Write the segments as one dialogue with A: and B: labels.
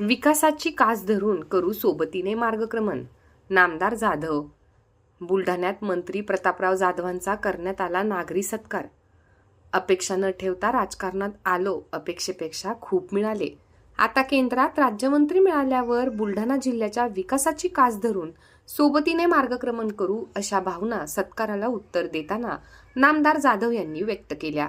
A: विकासाची कास धरून करू सोबतीने मार्गक्रमण. नामदार जाधव. बुलढाण्यात मंत्री प्रतापराव जाधवांचा करण्यात आला नागरी सत्कार. अपेक्षा न ठेवता राजकारणात आलो अपेक्षेपेक्षा खूप मिळाले. आता केंद्रात राज्यमंत्री मिळाल्यावर बुलढाणा जिल्ह्याच्या विकासाची कास धरून सोबतीने मार्गक्रमण करू अशा भावना सत्काराला उत्तर देताना नामदार जाधव यांनी व्यक्त केल्या.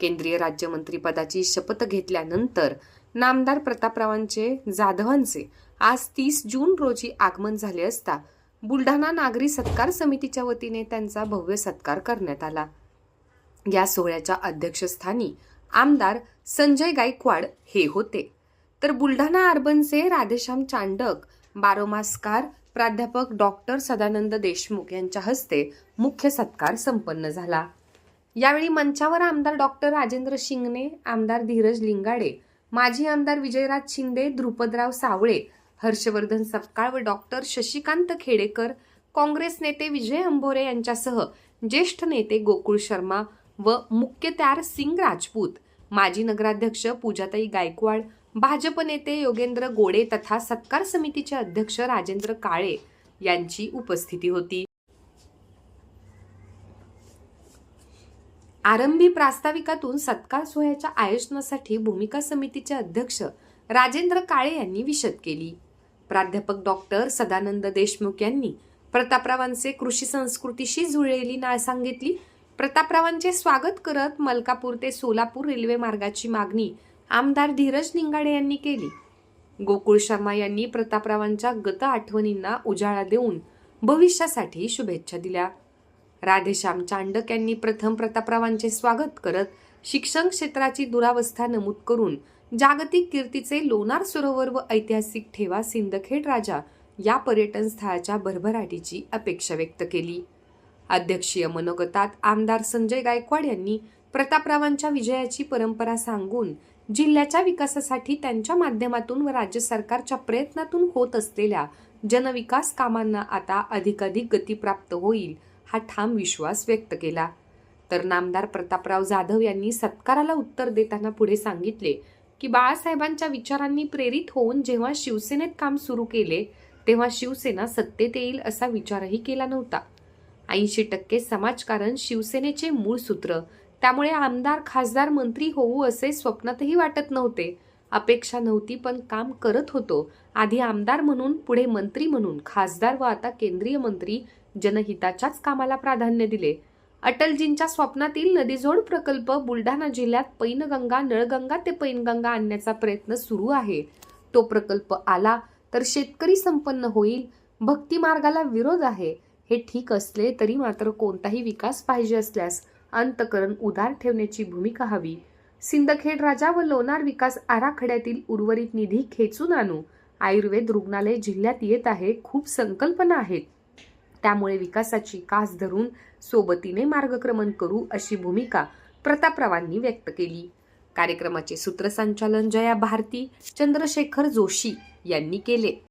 A: केंद्रीय राज्यमंत्रीपदाची शपथ घेतल्यानंतर नामदार प्रतापरावांचे जाधवांचे आज तीस जून रोजी आगमन झाले असता बुलढाणा नागरी सत्कार समितीच्या वतीने त्यांचा भव्य सत्कार करण्यात आला. या सोहळ्याच्या अध्यक्षस्थानी आमदार संजय गायकवाड हे होते. तर बुलढाणा अर्बनचे राधेश्याम चांडक बारोमास्कार प्राध्यापक डॉक्टर सदानंद देशमुख यांच्या हस्ते मुख्य सत्कार संपन्न झाला. यावेळी मंचावर आमदार डॉक्टर राजेंद्र शिंगणे आमदार धीरज लिंगाडे माजी आमदार विजयराज शिंदे द्रुपदराव सावळे हर्षवर्धन सपकाळ व डॉक्टर शशिकांत खेडेकर काँग्रेस नेते विजय अंभोरे यांच्यासह ज्येष्ठ नेते गोकुळ शर्मा व मुख्यत्यार सिंग राजपूत माजी नगराध्यक्ष पूजाताई गायकवाड भाजप नेते योगेंद्र गोडे तथा सत्कार समितीचे अध्यक्ष राजेंद्र काळे यांची उपस्थिती होती. आरंभी प्रास्ताविकातून सत्कार सोहळ्याच्या आयोजनासाठी भूमिका समितीचे अध्यक्ष राजेंद्र काळे यांनी विशद केली. प्राध्यापक डॉक्टर सदानंद देशमुख यांनी प्रतापरावांचे कृषी संस्कृतीशी जुळलेली नाळ सांगितली. प्रतापरावांचे स्वागत करत मलकापूर ते सोलापूर रेल्वे मार्गाची मागणी आमदार धीरज निंगाडे यांनी केली. गोकुळ शर्मा यांनी प्रतापरावांच्या गत आठवणींना उजाळा देऊन भविष्यासाठी शुभेच्छा दिल्या. राधेश्याम चांडक यांनी प्रथम प्रतापरावांचे स्वागत करत शिक्षण क्षेत्राची दुरावस्था नमूद करून जागतिक कीर्तीचे लोणार सरोवर व ऐतिहासिक ठेवा सिंदखेड राजा या पर्यटन स्थळाच्या भरभराटीची अपेक्षा व्यक्त केली. अध्यक्षीय मनोगतात आमदार संजय गायकवाड यांनी प्रतापरावांच्या विजयाची परंपरा सांगून जिल्ह्याच्या विकासासाठी त्यांच्या माध्यमातून व राज्य सरकारच्या प्रयत्नातून होत असलेल्या जनविकास कामांना आता अधिकाधिक गती प्राप्त होईल हा ठाम विश्वास व्यक्त केला. तर नामदार प्रतापराव जाधव यांनी सत्काराला उत्तर देताना पुढे सांगितले की बाळासाहेबांच्या विचारांनी प्रेरित होऊन जेव्हा शिवसेनेत काम सुरू केले तेव्हा शिवसेना सत्तेत येईल असा विचारही केला नव्हता. ऐंशी टक्के समाजकारण शिवसेनेचे मूळ सूत्र. त्यामुळे आमदार खासदार मंत्री होऊ असे स्वप्नातही वाटत नव्हते. अपेक्षा नव्हती पण काम करत होतो. आधी आमदार म्हणून पुढे मंत्री म्हणून खासदार व आता केंद्रीय मंत्री जनहिताच्याच कामाला प्राधान्य दिले. अटलजींच्या स्वप्नातील नदीजोड प्रकल्प बुलढाणा जिल्ह्यात पैनगंगा नळगंगा ते पैनगंगा आणण्याचा प्रयत्न सुरू आहे. तो प्रकल्प आला तर शेतकरी संपन्न होईल भक्ती मार्गाला विरोध आहे. हे ठीक असले तरी मात्र कोणताही विकास पाहिजे असल्यास अंतकरण उदार ठेवण्याची भूमिका हवी. सिंदखेड राजा व लोणार विकास आराखड्यातील उर्वरित निधी खेचून आणू. आयुर्वेद रुग्णालय जिल्ह्यात येत आहे खूप संकल्पना आहेत. त्यामुळे विकासाची कास धरून सोबतीने मार्गक्रमण करू अशी भूमिका प्रतापरावांनी व्यक्त केली. कार्यक्रमाचे सूत्रसंचालन जया भारती चंद्रशेखर जोशी यांनी केले.